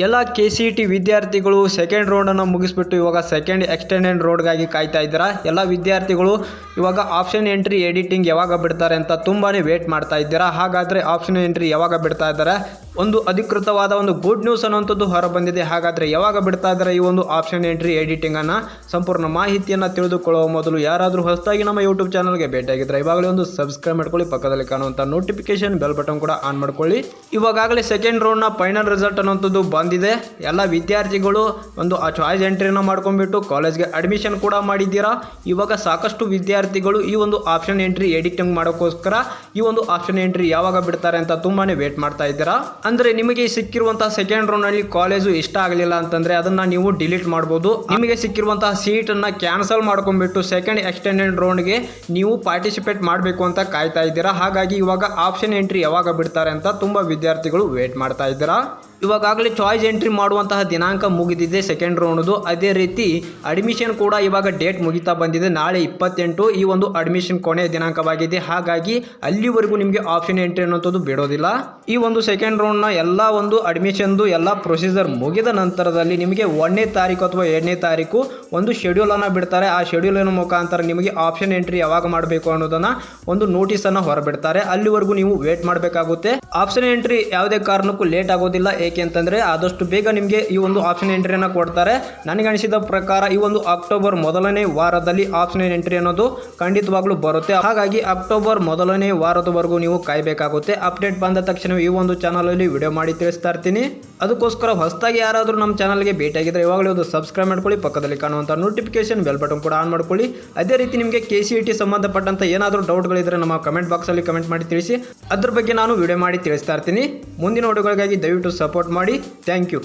ಎಲ್ಲ K C T ವಿದ್ಯಾರ್ಥಿಗಳು second ರೌಂಡನ್ನು ಮುಗಿಸ್ಬಿಟ್ಟು ಇವಾಗ ಸೆಕೆಂಡ್ ಎಕ್ಸ್ಟೆಂಡೆಡ್ ರೋಡ್ಗಾಗಿ ಕಾಯ್ತಾ ಇದ್ದೀರಾ? ಎಲ್ಲ ವಿದ್ಯಾರ್ಥಿಗಳು ಇವಾಗ ಆಪ್ಷನ್ ಎಂಟ್ರಿ ಎಡಿಟಿಂಗ್ ಯಾವಾಗ ಬಿಡ್ತಾರೆ ಅಂತ ತುಂಬಾ ವೇಟ್ ಮಾಡ್ತಾ ಇದ್ದೀರಾ? ಹಾಗಾದರೆ ಆಪ್ಷನ್ ಎಂಟ್ರಿ ಯಾವಾಗ ಬಿಡ್ತಾ ಇದ್ದಾರೆ? ಒಂದು ಅಧಿಕೃತವಾದ ಒಂದು ಗುಡ್ ನ್ಯೂಸ್ ಅನ್ನೋಂಥದ್ದು ಹೊರಬಂದಿದೆ. ಹಾಗಾದರೆ ಯಾವಾಗ ಬಿಡ್ತಾ ಇದ್ದಾರೆ ಈ ಒಂದು ಆಪ್ಷನ್ ಎಂಟ್ರಿ ಎಡಿಟಿಂಗನ್ನು ಸಂಪೂರ್ಣ ಮಾಹಿತಿಯನ್ನು ತಿಳಿದುಕೊಳ್ಳುವ ಮೊದಲು ಯಾರಾದರೂ ಹೊಸದಾಗಿ ನಮ್ಮ ಯೂಟ್ಯೂಬ್ ಚಾನಲ್ಗೆ ಭೇಟಿಯಾಗಿದ್ದರೆ ಇವಾಗಲೇ ಒಂದು ಸಬ್ಸ್ಕ್ರೈಬ್ ಮಾಡ್ಕೊಳ್ಳಿ. ಪಕ್ಕದಲ್ಲಿ ಕಾಣುವಂಥ ನೋಟಿಫಿಕೇಶನ್ ಬೆಲ್ ಬಟನ್ ಕೂಡ ಆನ್ ಮಾಡ್ಕೊಳ್ಳಿ. ಇವಾಗಲೇ ಸೆಕೆಂಡ್ ರೌಂಡ್ನ ಫೈನಲ್ ರಿಸಲ್ಟ್ ಅನ್ನೋಂಥದ್ದು ಬಂದಿದೆ. ಎಲ್ಲ ವಿದ್ಯಾರ್ಥಿಗಳು ಒಂದು ಆ ಚಾಯ್ಸ್ ಎಂಟ್ರಿನ ಮಾಡ್ಕೊಂಡ್ಬಿಟ್ಟು ಕಾಲೇಜ್ಗೆ ಅಡ್ಮಿಷನ್ ಕೂಡ ಮಾಡಿದ್ದೀರಾ? ಇವಾಗ ಸಾಕಷ್ಟು ವಿದ್ಯಾರ್ಥಿಗಳು ಈ ಒಂದು ಆಪ್ಷನ್ ಎಂಟ್ರಿ ಎಡಿಟಿಂಗ್ ಮಾಡೋಕ್ಕೋಸ್ಕರ ಈ ಒಂದು ಆಪ್ಷನ್ ಎಂಟ್ರಿ ಯಾವಾಗ ಬಿಡ್ತಾರೆ ಅಂತ ತುಂಬಾ ವೇಟ್ ಮಾಡ್ತಾ ಇದ್ದೀರಾ? ಅಂದರೆ ನಿಮಗೆ ಸಿಕ್ಕಿರುವಂತಹ ಸೆಕೆಂಡ್ ರೌಂಡ್ನಲ್ಲಿ ಕಾಲೇಜು ಇಷ್ಟ ಆಗಲಿಲ್ಲ ಅಂತಂದರೆ ಅದನ್ನು ನೀವು ಡಿಲೀಟ್ ಮಾಡ್ಬೋದು. ನಿಮಗೆ ಸಿಕ್ಕಿರುವಂತಹ ಸೀಟನ್ನು ಕ್ಯಾನ್ಸಲ್ ಮಾಡ್ಕೊಂಡ್ಬಿಟ್ಟು ಸೆಕೆಂಡ್ ಎಕ್ಸ್ಟೆಂಡೆಡ್ ರೌಂಡ್ಗೆ ನೀವು ಪಾರ್ಟಿಸಿಪೇಟ್ ಮಾಡಬೇಕು ಅಂತ ಕಾಯ್ತಾ ಇದ್ದೀರಾ? ಹಾಗಾಗಿ ಇವಾಗ ಆಪ್ಷನ್ ಎಂಟ್ರಿ ಯಾವಾಗ ಬಿಡ್ತಾರೆ ಅಂತ ತುಂಬ ವಿದ್ಯಾರ್ಥಿಗಳು ವೇಟ್ ಮಾಡ್ತಾ ಇದ್ದೀರಾ? ಇವಾಗಲೇ ಚಾಯ್ಸ್ ಎಂಟ್ರಿ ಮಾಡುವಂತಹ ದಿನಾಂಕ ಮುಗಿದಿದೆ ಸೆಕೆಂಡ್ ರೌಂಡ್ದು ಅದೇ ರೀತಿ ಅಡ್ಮಿಷನ್ ಕೂಡ ಇವಾಗ ಡೇಟ್ ಮುಗಿತಾ ಬಂದಿದೆ. ನಾಳೆ ಇಪ್ಪತ್ತೆಂಟು ಈ ಒಂದು ಅಡ್ಮಿಷನ್ ಕೊನೆಯ ದಿನಾಂಕವಾಗಿದೆ. ಹಾಗಾಗಿ ಅಲ್ಲಿವರೆಗೂ ನಿಮಗೆ ಆಪ್ಷನ್ ಎಂಟ್ರಿ ಅನ್ನೋಂಥದ್ದು ಬಿಡೋದಿಲ್ಲ. ಈ ಒಂದು ಸೆಕೆಂಡ್ ರೌಂಡ್ನ ಎಲ್ಲ ಒಂದು ಅಡ್ಮಿಷನ್ದು ಎಲ್ಲ ಪ್ರೊಸೀಜರ್ ಮುಗಿದ ನಂತರದಲ್ಲಿ ನಿಮಗೆ ಒಂದನೇ ತಾರೀಕು ಅಥವಾ ಎರಡನೇ ತಾರೀಕು ಒಂದು ಶೆಡ್ಯೂಲನ್ನು ಬಿಡ್ತಾರೆ. ಆ ಶೆಡ್ಯೂಲಿನ ಮುಖಾಂತರ ನಿಮಗೆ ಆಪ್ಷನ್ ಎಂಟ್ರಿ ಯಾವಾಗ ಮಾಡಬೇಕು ಅನ್ನೋದನ್ನು ಒಂದು ನೋಟಿಸನ್ನು ಹೊರಬಿಡ್ತಾರೆ. ಅಲ್ಲಿವರೆಗೂ ನೀವು ವೇಟ್ ಮಾಡಬೇಕಾಗುತ್ತೆ. ಆಪ್ಷನ್ ಎಂಟ್ರಿ ಯಾವುದೇ ಕಾರಣಕ್ಕೂ ಲೇಟ್ ಆಗೋದಿಲ್ಲ. ಏಕೆ ಅಂತಂದರೆ ಆದಷ್ಟು ಬೇಗ ನಿಮಗೆ ಈ ಒಂದು ಆಪ್ಷನ್ ಎಂಟ್ರಿಯನ್ನು ಕೊಡ್ತಾರೆ. ನನಗೆ ಅನಿಸಿದ ಪ್ರಕಾರ ಈ ಒಂದು ಅಕ್ಟೋಬರ್ ಮೊದಲನೇ ವಾರದಲ್ಲಿ ಆಪ್ಷನ್ ಎಂಟ್ರಿ ಅನ್ನೋದು ಖಂಡಿತವಾಗ್ಲೂ ಬರುತ್ತೆ. ಹಾಗಾಗಿ ಅಕ್ಟೋಬರ್ ಮೊದಲನೇ ವಾರದವರೆಗೂ ನೀವು ಕಾಯಬೇಕಾಗುತ್ತೆ. ಅಪ್ಡೇಟ್ ಬಂದ ತಕ್ಷಣ ಈ ಒಂದು ಚಾನಲಲ್ಲಿ ವಿಡಿಯೋ ಮಾಡಿ ತಿಳಿಸ್ತಾ ಇರ್ತೀನಿ. ಅದಕ್ಕೋಸ್ಕರ ಹೊಸದಾಗಿ ಯಾರಾದರೂ ನಮ್ಮ ಚಾನಲ್ಗೆ ಭೇಟಿಯಾಗಿದ್ದರೆ ಇವಾಗಲೇ ಒಂದು ಸಬ್ಸ್ಕ್ರೈಬ್ ಮಾಡ್ಕೊಳ್ಳಿ, ಪಕ್ಕದಲ್ಲಿ ಕಾಣುವಂಥ ನೋಟಿಫಿಕೇಶನ್ ಬೆಲ್ ಬಟನ್ ಕೂಡ ಆನ್ ಮಾಡ್ಕೊಳ್ಳಿ. ಅದೇ ರೀತಿ ನಿಮಗೆ ಕೆ ಸಿ ಇ ಟಿ ಸಂಬಂಧಪಟ್ಟಂಥ ಏನಾದರೂ ಡೌಟ್ಗಳಿದ್ದರೆ ನಮ್ಮ ಕಮೆಂಟ್ ಬಾಕ್ಸಲ್ಲಿ ಕಮೆಂಟ್ ಮಾಡಿ ತಿಳಿಸಿ. ಅದ್ರ ಬಗ್ಗೆ ನಾನು ವಿಡಿಯೋ ಮಾಡಿ ತಿಳಿಸ್ತಾ ಇರ್ತೀನಿ. ಮುಂದಿನ ವಿಡಿಯೋಗಳಿಗಾಗಿ ದಯವಿಟ್ಟು ಸಪೋರ್ಟ್ ಮಾಡಿ. Thank you